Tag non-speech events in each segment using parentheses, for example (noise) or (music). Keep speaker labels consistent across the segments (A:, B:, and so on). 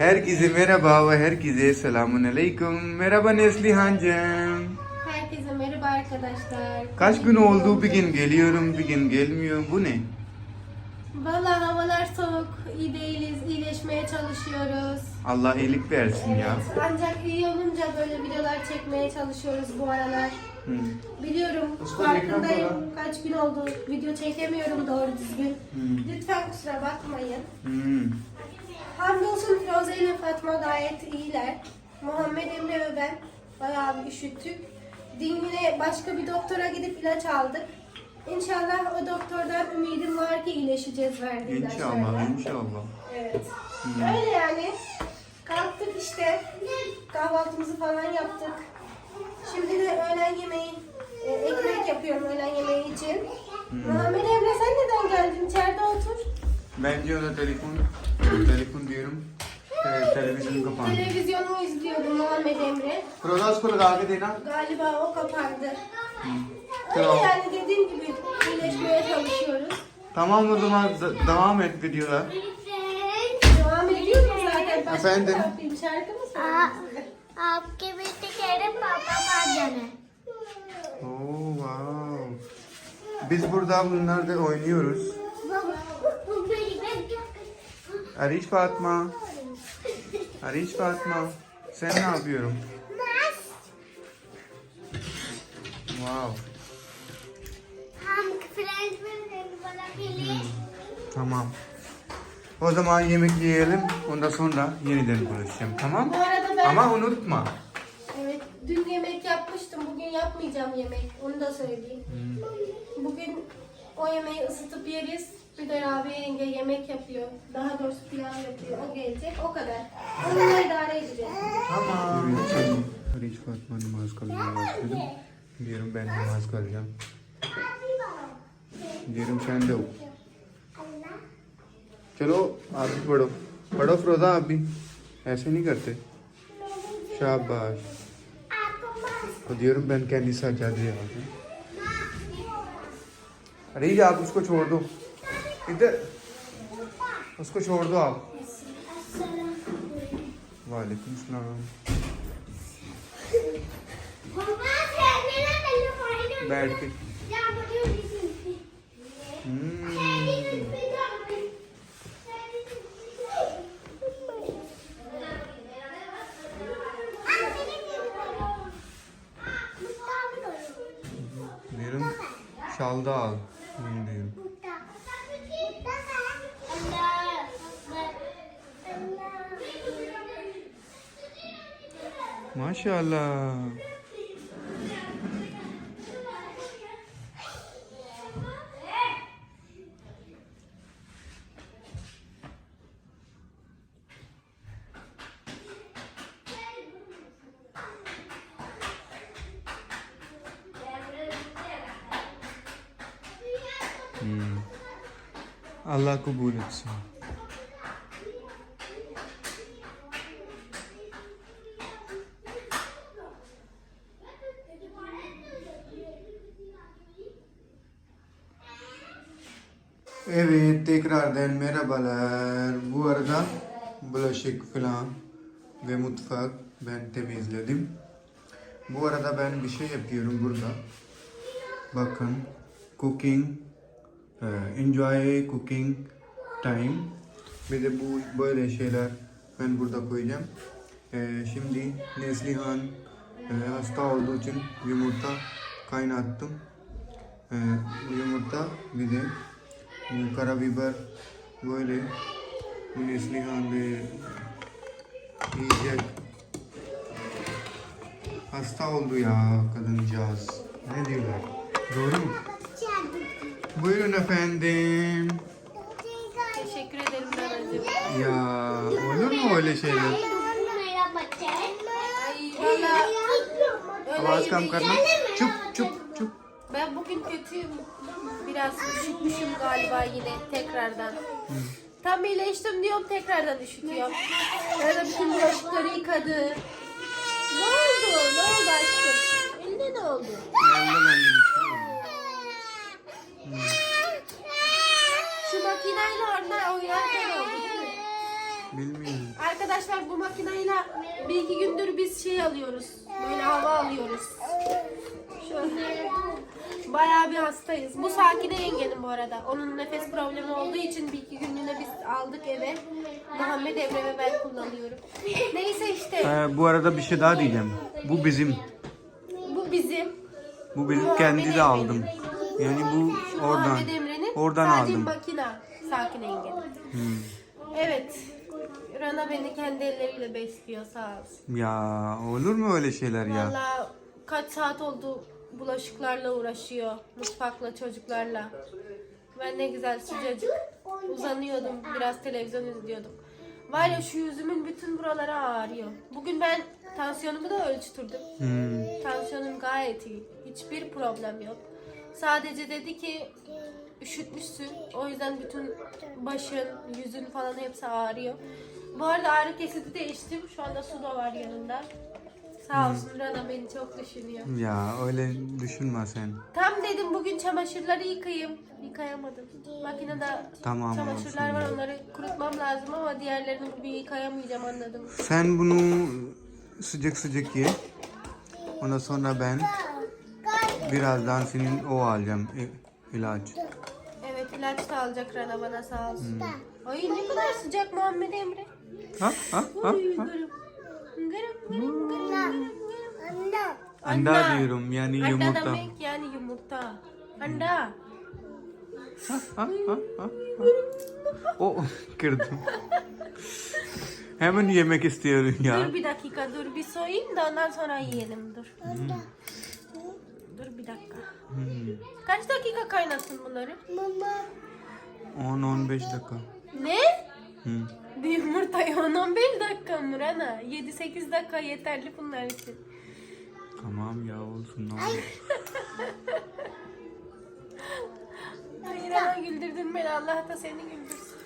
A: Herkese merhaba ve herkese selamun aleyküm. Merhaba Neslihan'cığım.
B: Herkese merhaba arkadaşlar.
A: Kaç gün oldu bir gün geliyorum bir gün gelmiyor. Bu ne?
B: Valla havalar soğuk, iyi değiliz, iyileşmeye çalışıyoruz.
A: Allah iyilik versin ya.
B: Ancak iyi olunca böyle videolar çekmeye çalışıyoruz bu aralar.
A: Hı.
B: Biliyorum,
A: Usta,
B: farkındayım. Kaç gün oldu video çekemiyorum doğru düzgün.
A: Hı.
B: Lütfen kusura bakmayın.
A: Hı.
B: Hamdolsun Firuze ile Fatma gayet iyiler. Muhammed Emre ve ben bayağı bir üşüttük. Dinle başka bir doktora gidip ilaç aldık. İnşallah o doktordan ümidim var ki iyileşeceğiz verdiği ilaçlarla.
A: İnşallah inşallah.
B: Evet. Öyle yani. Kalktık işte. Kahvaltımızı falan yaptık. Şimdi de öğlen yemeği, e, ekmek yapıyorum öğlen yemeği için. Muhammed Emre sen neden geldin? İçeride otur.
A: Bence o da telefon, telefon diyorum. Te- televizyon kapandı.
B: Televizyonu izliyordum Muhammed Emre.
A: Froza उसको लगा के देना
B: Galiba o kapandı.
A: Tamam.
B: Öyle yani dediğim gibi iyileşmeye çalışıyoruz.
A: Tamam o zaman d- devam et videoda.
B: Devam ediyoruz zaten. Başka
A: Efendim?
B: ne yapayım? Şarkı mı
C: आ-
B: söyleyeyim?
C: आपके बेटे कह रहे पापा पास जाना है
A: Oo wow. Biz burada bunlarda oynuyoruz. Hariç Fatma. Hariç Fatma. Sen ne yapıyorum? Wow.
C: Hmm.
A: Tamam. O zaman yemek yiyelim. Ondan sonra yeniden konuşacağım. Tamam?
B: Bu
A: Ama unutma.
B: Evet, dün yemek yapmıştım. Bugün yapmayacağım yemek. Onu da söyleyeyim. Hmm. Bugün o yemeği ısıtıp yeriz. Bir de Rabia yenge yemek yapıyor. Daha doğrusu pilav yapıyor. O gelecek. O kadar. Onunla idare edeceğiz.
A: Tamam. Ariş Fatma namaz kılmaya başladım. Diyorum ben namaz kılacağım. Diyorum sen de oku. चलो आप भी पढ़ो पढ़ो फिरोजा आप भी ऐसे नहीं करते शाबाश तो diyorum ben kendi sajjade yapacağım. अरे ये आप उसको छोड़ दो इधर उसको छोड़ दो आप वालेकुम सलाम बैठ के हम्म, diyorum şalda al. Maşallah. Hmm. Allah kabul etsin. Evet tekrardan merhabalar. Bu arada bulaşık falan ve mutfak ben temizledim. Bu arada ben bir şey yapıyorum burada. Bakın cooking e, enjoy cooking time. Bir de bu böyle şeyler ben burada koyacağım. E, şimdi Neslihan e, hasta olduğu için yumurta kaynattım. Yumurta bir de karabiber böyle güneşli halde yiyecek. Hasta oldu ya kadıncağız. Ne diyorlar? Doğru mu? Buyurun efendim.
B: Teşekkür ederim babacığım.
A: Ya olur mu öyle şeyler?
B: Ay,
A: Avaz kam karna.
B: Ben bugün kötüyüm. Biraz üşütmüşüm galiba yine tekrardan. Tam iyileştim diyorum tekrardan üşütüyorum. Arada bütün bulaşıkları yıkadı. Ne oldu? Ne oldu aşkım? Eline ne oldu?
A: Bir şey oldu.
B: Şu makineyle orada oynarken oldu değil mi?
A: Bilmiyorum.
B: Arkadaşlar bu makineyle bir iki gündür biz şey alıyoruz. Böyle hava alıyoruz. Şöyle. Bayağı bir hastayız. Bu Sakine yengenin bu arada. Onun nefes problemi olduğu için bir iki günlüğüne biz aldık eve. Muhammed Emre ve ben kullanıyorum. Neyse işte.
A: Ee, bu arada bir şey daha diyeceğim. Bu bizim.
B: Bu bizim.
A: Bu benim kendi de aldım. Yani bu
B: Şu
A: oradan.
B: Muhammed Emre'nin
A: Oradan
B: sadece
A: aldım.
B: makine. Sakine yengenin.
A: Hmm.
B: Evet. Rana beni kendi elleriyle besliyor sağ olsun.
A: Ya olur mu öyle şeyler ya?
B: Valla kaç saat oldu bulaşıklarla uğraşıyor. Mutfakla, çocuklarla. Ben ne güzel sıcacık uzanıyordum. Biraz televizyon izliyordum. Var ya şu yüzümün bütün buraları ağrıyor. Bugün ben tansiyonumu da ölçtürdüm.
A: Hmm.
B: Tansiyonum gayet iyi. Hiçbir problem yok. Sadece dedi ki üşütmüşsün. O yüzden bütün başın, yüzün falan hepsi ağrıyor. Bu arada ağrı kesici de içtim. Şu anda su da var yanında. Sağ olsun Rana beni çok düşünüyor.
A: Ya öyle düşünme sen.
B: Tam dedim bugün çamaşırları yıkayayım. Yıkayamadım. Makinede
A: Tamam
B: çamaşırlar
A: olsun
B: var onları kurutmam lazım ama diğerlerini bugün yıkayamayacağım anladım.
A: Sen bunu sıcak sıcak ye. Ondan sonra ben birazdan senin o alacağım i- ilaç.
B: Evet ilaç da alacak Rana bana sağ olsun.
A: Hmm.
B: Ay ne kadar sıcak Muhammed Emre.
A: Ha ha ha.
B: Uy,
A: ha.
C: Anne.
A: Anda diyorum yani
B: Anda
A: yumurta.
B: demek yani yumurta. Anda.
A: Ha, ha, ha, ha, ha. O (laughs) kırdım. Hemen yemek istiyorum ya.
B: Dur bir dakika dur bir soyayım da ondan sonra yiyelim dur. Dur bir dakika.
A: Hmm.
B: Kaç dakika kaynasın bunları?
C: Mama.
A: 10-15 dakika.
B: Ne?
A: Hı.
B: Bir yumurtayı 10-15 dakika mı Rana? 7-8 dakika yeterli bunlar için.
A: Tamam ya olsun ne olur.
B: Ay Rana (laughs) güldürdün beni Allah da seni güldürsün.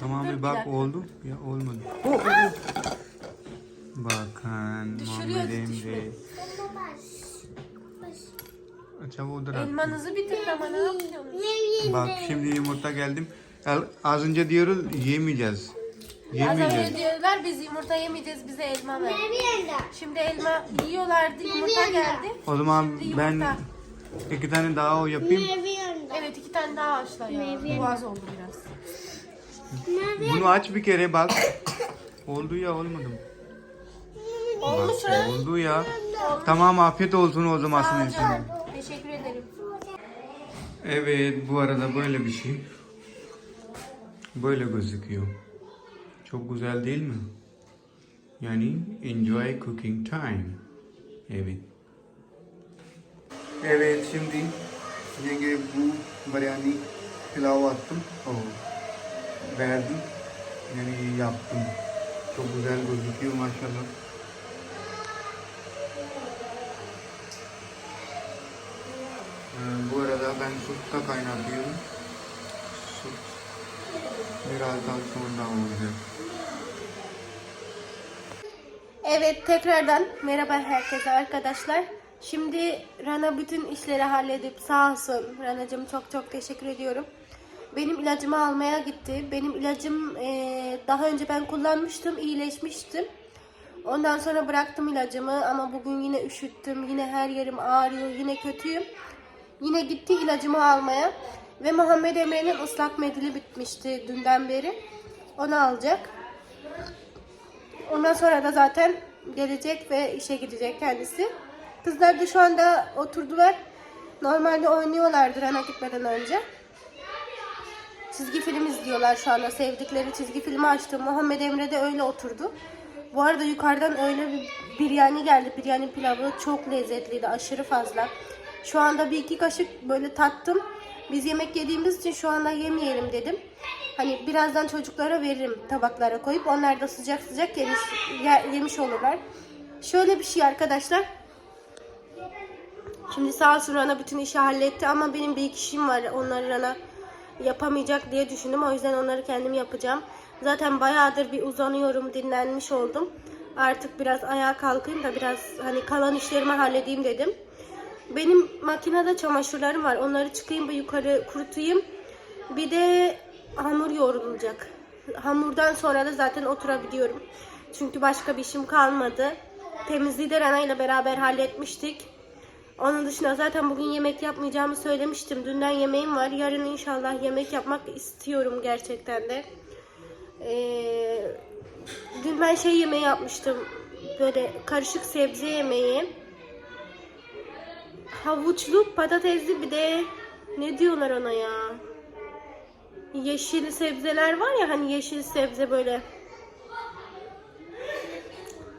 A: Tamam
B: Dur
A: bir bak oldu. Ya olmadı. Oh, oh, oh. Bakın Muhammed. Emre. Acaba o da.
B: Elmanızı bitir ama ne yapıyorsunuz?
A: Bak şimdi yumurta geldim. Az önce diyoruz yemeyeceğiz.
B: Az
A: Yemeyeceğiz.
B: önce diyorlar biz yumurta yemeyeceğiz bize elma ver. Şimdi elma yiyorlardı yumurta geldi.
A: O zaman
B: Şimdi
A: ben
B: yumurta.
A: iki tane daha o yapayım.
B: Evet iki tane daha haşla ya. Bu az oldu biraz.
A: Bunu aç bir kere bak. Oldu ya olmadı mı?
B: Olmuş
A: Bak,
B: ha.
A: oldu ya. Tamam afiyet olsun o zaman
B: Sağ ol
A: için.
B: canım. Teşekkür ederim.
A: Evet bu arada böyle bir şey. Böyle gözüküyor. Çok güzel değil mi? Yani enjoy cooking time. Evet. Evet şimdi yenge bu biryani pilav attım. Oh. Verdim. Yani yaptım. Çok güzel gözüküyor maşallah. Ee, bu arada ben süt de kaynatıyorum. Süt birazdan sonra olacak.
B: Evet tekrardan merhaba herkese arkadaşlar. Şimdi Rana bütün işleri halledip sağ olsun Rana'cığım çok çok teşekkür ediyorum. Benim ilacımı almaya gitti. Benim ilacım eee, daha önce ben kullanmıştım, iyileşmiştim. Ondan sonra bıraktım ilacımı ama bugün yine üşüttüm. Yine her yerim ağrıyor, yine kötüyüm. Yine gitti ilacımı almaya. Ve Muhammed Emre'nin ıslak mendili bitmişti dünden beri. Onu alacak. Ondan sonra da zaten gelecek ve işe gidecek kendisi. Kızlar da şu anda oturdular. Normalde oynuyorlardı Rana gitmeden önce. Çizgi film izliyorlar şu anda. Sevdikleri çizgi filmi açtım. Muhammed Emre de öyle oturdu. Bu arada yukarıdan öyle bir biryani geldi. Biryani pilavı çok lezzetliydi. Aşırı fazla. Şu anda bir iki kaşık böyle tattım. Biz yemek yediğimiz için şu anda yemeyelim dedim. Hani birazdan çocuklara veririm tabaklara koyup onlar da sıcak sıcak yemiş, ye- yemiş olurlar. Şöyle bir şey arkadaşlar. Şimdi sağ olsun Rana bütün işi halletti ama benim bir iki işim var. Onları Rana yapamayacak diye düşündüm. O yüzden onları kendim yapacağım. Zaten bayağıdır bir uzanıyorum, dinlenmiş oldum. Artık biraz ayağa kalkayım da biraz hani kalan işlerimi halledeyim dedim. Benim makinede çamaşırlarım var. Onları çıkayım bir yukarı kurutayım. Bir de hamur yoğrulacak. Hamurdan sonra da zaten oturabiliyorum. Çünkü başka bir işim kalmadı. Temizliği de Rana ile beraber halletmiştik. Onun dışında zaten bugün yemek yapmayacağımı söylemiştim. Dünden yemeğim var. Yarın inşallah yemek yapmak istiyorum gerçekten de. Ee, dün ben şey yemeği yapmıştım. Böyle karışık sebze yemeği. Havuçlu, patatesli bir de ne diyorlar ona ya? Yeşil sebzeler var ya hani yeşil sebze böyle.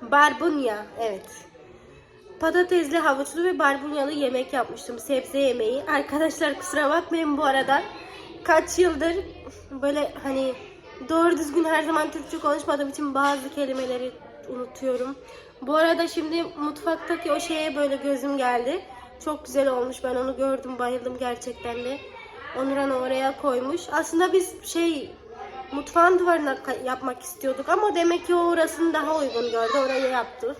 B: Barbunya, evet. Patatesli, havuçlu ve barbunyalı yemek yapmıştım. Sebze yemeği. Arkadaşlar kusura bakmayın bu arada. Kaç yıldır böyle hani doğru düzgün her zaman Türkçe konuşmadığım için bazı kelimeleri unutuyorum. Bu arada şimdi mutfaktaki o şeye böyle gözüm geldi. Çok güzel olmuş. Ben onu gördüm, bayıldım gerçekten de. Onuran oraya koymuş. Aslında biz şey mutfağın duvarına yapmak istiyorduk ama demek ki o orasını daha uygun gördü. Oraya yaptı.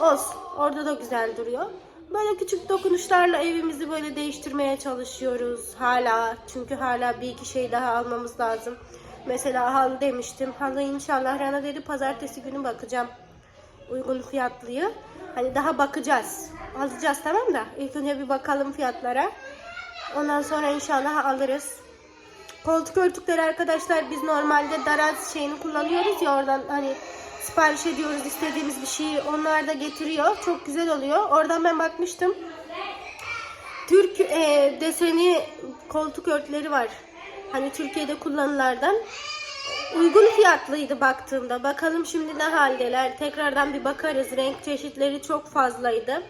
B: Olsun. Orada da güzel duruyor. Böyle küçük dokunuşlarla evimizi böyle değiştirmeye çalışıyoruz hala. Çünkü hala bir iki şey daha almamız lazım. Mesela halı demiştim. Halı inşallah Rana dedi pazartesi günü bakacağım. Uygun fiyatlıyı. Hani daha bakacağız. Alacağız tamam da. İlk önce bir bakalım fiyatlara. Ondan sonra inşallah alırız. Koltuk örtükleri arkadaşlar biz normalde daraz şeyini kullanıyoruz ya oradan hani sipariş ediyoruz istediğimiz bir şeyi onlar da getiriyor. Çok güzel oluyor. Oradan ben bakmıştım. Türk e, deseni koltuk örtüleri var. Hani Türkiye'de kullanılardan. Uygun fiyatlıydı baktığımda. Bakalım şimdi ne haldeler. Tekrardan bir bakarız. Renk çeşitleri çok fazlaydı.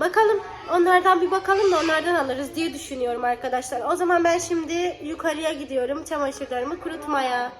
B: Bakalım onlardan bir bakalım da onlardan alırız diye düşünüyorum arkadaşlar. O zaman ben şimdi yukarıya gidiyorum çamaşırlarımı kurutmaya.